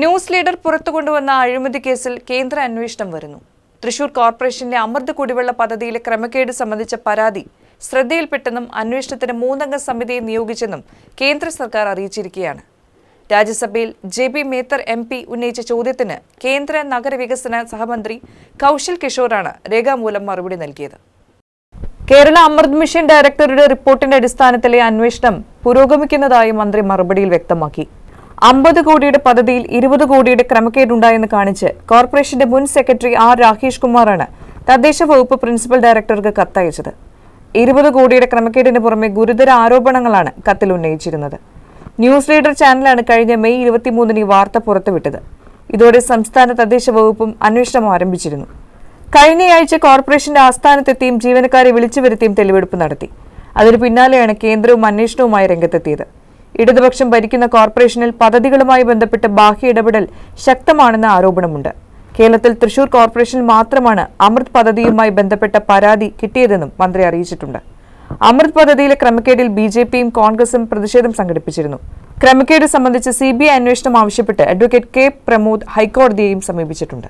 News leader പുറത്തു കൊണ്ടുവന്ന അഴിമതി കേസിൽ കേന്ദ്ര അന്വേഷണം വരുന്നു. തൃശൂർ കോർപ്പറേഷന്റെ അമൃത് കുടിവെള്ള പദ്ധതിയിലെ ക്രമക്കേട് സംബന്ധിച്ച പരാതി ശ്രദ്ധയിൽപ്പെട്ടെന്നും അന്വേഷണത്തിന് മൂന്നംഗ സമിതിയെ നിയോഗിച്ചെന്നും കേന്ദ്ര സർക്കാർ അറിയിച്ചിരിക്കുകയാണ്. രാജ്യസഭയിൽ Jebi Mather M P ഉന്നയിച്ച ചോദ്യത്തിന് കേന്ദ്ര നഗരവികസന സഹമന്ത്രി കൗശൽ കിഷോറാണ് രേഖാമൂലം മറുപടി നൽകിയത്. കേരള അമൃത് മിഷൻ ഡയറക്ടറുടെ റിപ്പോർട്ടിന്റെ അടിസ്ഥാനത്തിലെ അന്വേഷണം പുരോഗമിക്കുന്നതായി മന്ത്രി മറുപടിയിൽ വ്യക്തമാക്കി. അമ്പത് കോടിയുടെ പദ്ധതിയിൽ ഇരുപത് കോടിയുടെ ക്രമക്കേടുണ്ടായെന്ന് കാണിച്ച് കോർപ്പറേഷന്റെ മുൻ സെക്രട്ടറി ആർ രാകേഷ് കുമാറാണ് തദ്ദേശ വകുപ്പ് പ്രിൻസിപ്പൽ ഡയറക്ടർക്ക് കത്തയച്ചത്. ഇരുപത് കോടിയുടെ ക്രമക്കേടിന് പുറമെ ഗുരുതര ആരോപണങ്ങളാണ് കത്തിൽ ഉന്നയിച്ചിരുന്നത്. ന്യൂസ് ലീഡർ ചാനലാണ് കഴിഞ്ഞ മെയ് ഇരുപത്തിമൂന്നിന് ഈ വാർത്ത പുറത്തുവിട്ടത്. ഇതോടെ സംസ്ഥാന തദ്ദേശ വകുപ്പും അന്വേഷണം ആരംഭിച്ചിരുന്നു. കഴിഞ്ഞയാഴ്ച കോർപ്പറേഷന്റെ ആസ്ഥാനത്തെത്തിയും ജീവനക്കാരെ വിളിച്ചു വരുത്തിയും തെളിവെടുപ്പ് നടത്തി. അതിനു പിന്നാലെയാണ് കേന്ദ്രവും അന്വേഷണവുമായി രംഗത്തെത്തിയത്. ഇടതുപക്ഷം ഭരിക്കുന്ന കോർപ്പറേഷനിൽ പദ്ധതികളുമായി ബന്ധപ്പെട്ട് ബാഹ്യ ഇടപെടൽ ശക്തമാണെന്ന ആരോപണമുണ്ട്. കേരളത്തിൽ തൃശൂർ കോർപ്പറേഷനിൽ മാത്രമാണ് അമൃത് പദ്ധതിയുമായി ബന്ധപ്പെട്ട പരാതി കിട്ടിയതെന്നും മന്ത്രി അറിയിച്ചിട്ടുണ്ട്. അമൃത് പദ്ധതിയിലെ ക്രമക്കേടിൽ ബി ജെ പിയും കോൺഗ്രസും പ്രതിഷേധം സംഘടിപ്പിച്ചിരുന്നു. ക്രമക്കേട് സംബന്ധിച്ച് സി ബി ഐ അന്വേഷണം ആവശ്യപ്പെട്ട് അഡ്വക്കേറ്റ് കെ പ്രമോദ് ഹൈക്കോടതിയെയും സമീപിച്ചിട്ടുണ്ട്.